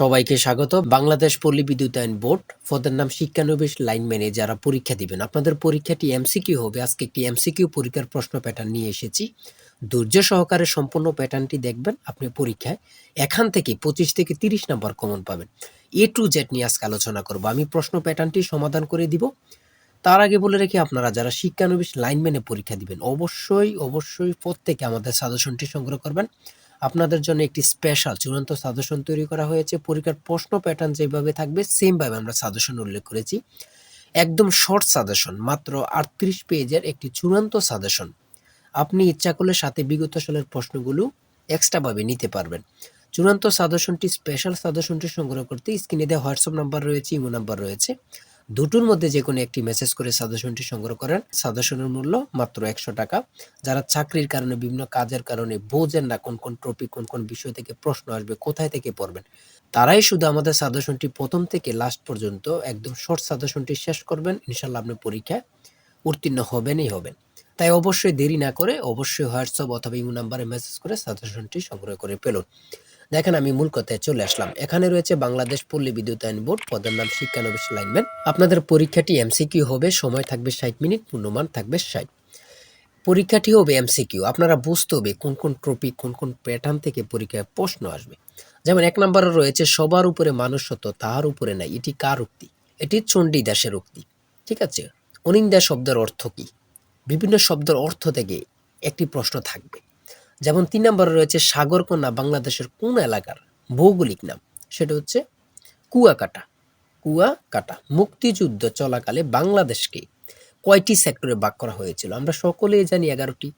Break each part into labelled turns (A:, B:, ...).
A: সবাইকে স্বাগত। বাংলাদেশ পল্লী বিদ্যুতায়ন বোর্ড পদের নাম শিক্ষানবিশ লাইনম্যানে যারা পরীক্ষা দিবেন। আপনাদের পরীক্ষাটি এমসিকিউ হবে। আজকে একটি এমসিকিউ পরীক্ষার প্রশ্ন প্যাটার্ন নিয়ে এসেছি। ধৈর্য সহকারে সম্পূর্ণ প্যাটার্নটি দেখবেন। আপনি পরীক্ষায় এখান থেকে পঁচিশ থেকে তিরিশ নম্বর কমন পাবেন। এ টু জেড নিয়ে আজকে আলোচনা করব। আমি প্রশ্ন প্যাটার্নটি সমাধান করে দিব। তার আগে বলে রেখে, আপনারা যারা শিক্ষানবিশ লাইনম্যানে পরীক্ষা দিবেন, অবশ্যই অবশ্যই প্রত্যেকে আমাদের সাজেশনটি সংগ্রহ করবেন। আপনাদের জন্য একটি স্পেশাল চূড়ান্ত সাজেশন তৈরি করা হয়েছে। পরীক্ষার প্রশ্ন প্যাটার্ন যেভাবে থাকবে সেমভাবে আমরা সাজেশন উল্লেখ করেছি। একদম শর্ট সাজেশন মাত্র আটত্রিশ পেজের একটি চূড়ান্ত সাজেশন আপনি ইচ্ছা করলে সাথে বিগত সালের প্রশ্নগুলো এক্সট্রাভাবে নিতে পারবেন। চূড়ান্ত সাজেশনটি স্পেশাল সাজেশনটি সংগ্রহ করতে স্ক্রিনে দেওয়া হোয়াটসঅ্যাপ নাম্বার রয়েছে ইমো নাম্বার রয়েছে। দুটোর মধ্যে যে কোনো একটি মেসেজ করে সাজেশনটি সংগ্রহ করেন। সাজেশনের মূল্য মাত্র একশো টাকা। যারা চাকরির কারণে, বিভিন্ন কাজের কারণে বোঝেন না কোন কোন টপিক কোন কোন বিষয় থেকে প্রশ্ন আসবে, কোথায় থেকে পড়বেন, তারাই শুধু আমাদের সাজেশনটি প্রথম থেকে লাস্ট পর্যন্ত একদম শর্ট সাজেশনটি শেষ করবেন। ইনশাল্লাহ আপনি পরীক্ষায় উত্তীর্ণ হবেনই হবেন। তাই অবশ্যই দেরি না করে অবশ্যই হোয়াটসঅ্যাপ অথবা ইমো নাম্বারে মেসেজ করে সাজেশনটি সংগ্রহ করে পেলুন দেখেন আমি মূল কথায় চলে আসলাম। এখানে রয়েছে বাংলাদেশ পল্লী বিদ্যুতায়ন বোর্ড, পদের নাম শিক্ষানবিশ লাইনম্যান। আপনাদের পরীক্ষাটি এমসিকিউ হবে, সময় থাকবে ষাট মিনিট পূর্ণমান থাকবে ষাট। পরীক্ষাটি হবে এমসিকিউ। আপনারা বুঝতে হবে কোন কোন টপিক কোন কোন প্যাটার্ন থেকে পরীক্ষায় প্রশ্ন আসবে। যেমন এক নম্বরে রয়েছে, সবার উপরে মানুষ সত্য তাহার উপরে নাই। এটি কার উক্তি? এটি চণ্ডীদাসের উক্তি। ঠিক আছে? অনিন্দা শব্দের অর্থ কি? বিভিন্ন শব্দের অর্থ থেকে একটি প্রশ্ন থাকবে। যেমন তিন নম্বরে রয়েছে সাগরকন্যা বাংলাদেশের কোন এলাকার ভৌগোলিক নাম? সেটা হচ্ছে কুয়াকাটা। কুয়াকাটা, মুক্তিযুদ্ধ চলাকালে বাংলাদেশকে কয়টি সেক্টরে ভাগ করা হয়েছিল? আমরা সকলেই জানি এগারোটি।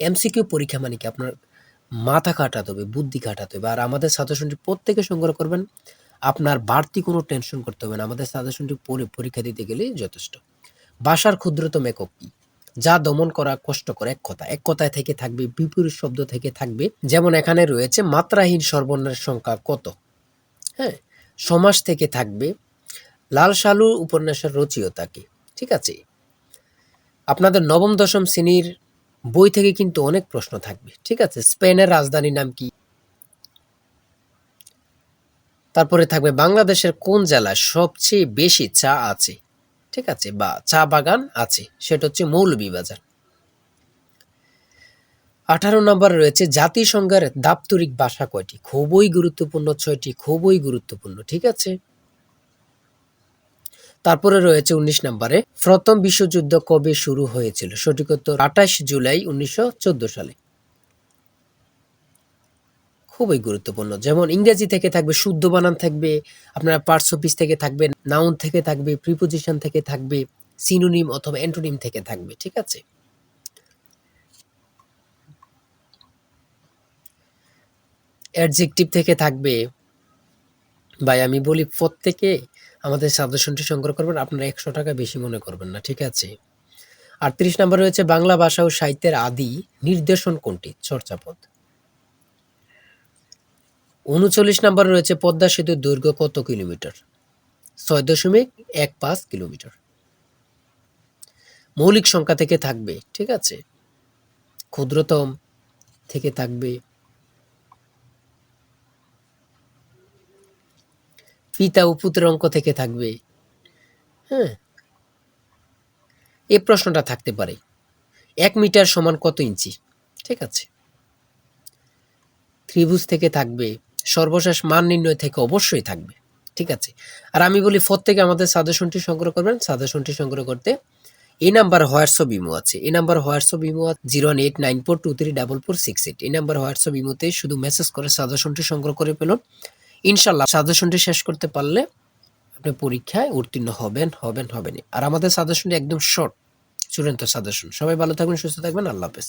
A: এমসিকিউ পরীক্ষা মানে কি? আপনার মাথা খাটাতে হবে, বুদ্ধি খাটাতে হবে। আর আমাদের সাজেশনটি প্রত্যেকে সংগ্রহ করবেন। আপনার বাড়তি কোনো টেনশন করতে হবে না। আমাদের সাজেশনটি পড়ে পরীক্ষা দিতে গেলেই যথেষ্ট। ভাষার ক্ষুদ্রতম একক কি? যা দমন করা কষ্টকর এক কথা। এক কথায় থেকে থাকবে, বিপরীত শব্দ থেকে থাকবে। যেমন এখানে রয়েছে, মাত্রাহীন সর্বনামের সংখ্যা কত? হ্যাঁ সমাস থেকে থাকবে, লাল সালু উপন্যাসের রচয়িতা কি? ঠিক আছে? আপনাদের নবম, দশম শ্রেণির বই থেকে কিন্তু অনেক প্রশ্ন থাকবে। ঠিক আছে? স্পেনের রাজধানীর নাম কি? তারপরে থাকবে, বাংলাদেশের কোন জেলায় সবচেয়ে বেশি চা আছে? ঠিক আছে, বা চা বাগান আছে, সেটা হচ্ছে মৌলভীবাজার আঠারো নম্বর রয়েছে জাতিসংঘের দাপ্তরিক ভাষা কয়টি? খুবই গুরুত্বপূর্ণ ছয়টি, খুবই গুরুত্বপূর্ণ, ঠিক আছে? তারপরে রয়েছে উনিশ নম্বরে, প্রথম বিশ্বযুদ্ধ কবে শুরু হয়েছিল? সঠিক উত্তর আঠাশ জুলাই উনিশশো চোদ্দ সালে। খুবই গুরুত্বপূর্ণ। যেমন ইংরেজি থেকে থাকবে, শুদ্ধ বানান থাকবে, আপনার পার্টস অফিস থেকে থাকবে নাউন থেকে থাকবে প্রিপোজিশন থেকে থাকবে সিনোনিম অথবা অ্যান্টোনিম থেকে থাকবে, ঠিক আছে? অ্যাডজেক্টিভ থেকে থাকবে, ভাই আমি বলি প্রত্যেকে আমাদের সাজেশনটি সংগ্রহ করবেন, আপনারা একশো টাকা বেশি মনে করবেন না, ঠিক আছে? আর আটত্রিশ নম্বর রয়েছে বাংলা ভাষা ও সাহিত্যের আদি, নির্দেশন কোনটি? চর্চাপদ। উনচল্লিশ নম্বর রয়েছে পদ্মা সেতুর দৈর্ঘ্য কত কিলোমিটার? ছয় দশমিক এক পাঁচ কিলোমিটার। মৌলিক সংখ্যা থেকে থাকবে, ঠিক আছে? ক্ষুদ্রতম থেকে থাকবে। পিতা ও অঙ্ক থেকে থাকবে। হ্যাঁ? এই প্রশ্নটা থাকতে পারে। এক মিটার সমান কত ইঞ্চি? ঠিক আছে? ত্রিভুজ থেকে থাকবে সর্বশেষ মান নির্ণয় থেকে অবশ্যই থাকবে, ঠিক আছে? আর আমি বলি, প্রত্যেকে আমাদের সাজেশনটি সংগ্রহ করবেন। সাজেশনটি সংগ্রহ করতে এই নাম্বার হোয়াটসঅ্যাপ ইমো আছে। এই number WhatsApp imo zero one eight nine four two three double four six eight. এই নাম্বার হোয়াটসঅ্যাপ ইমোতে শুধু মেসেজ করে সাজেশনটি সংগ্রহ করে পেলুন ইনশাল্লাহ সাজেশনটি শেষ করতে পারলে আপনি পরীক্ষায় উত্তীর্ণ হবেন হবেন, হবেনই। আর আমাদের সাজেশনটি একদম শর্ট চূড়ান্ত সাজেশন। সবাই ভালো থাকবেন, সুস্থ থাকবেন। আল্লাহ হাফেজ।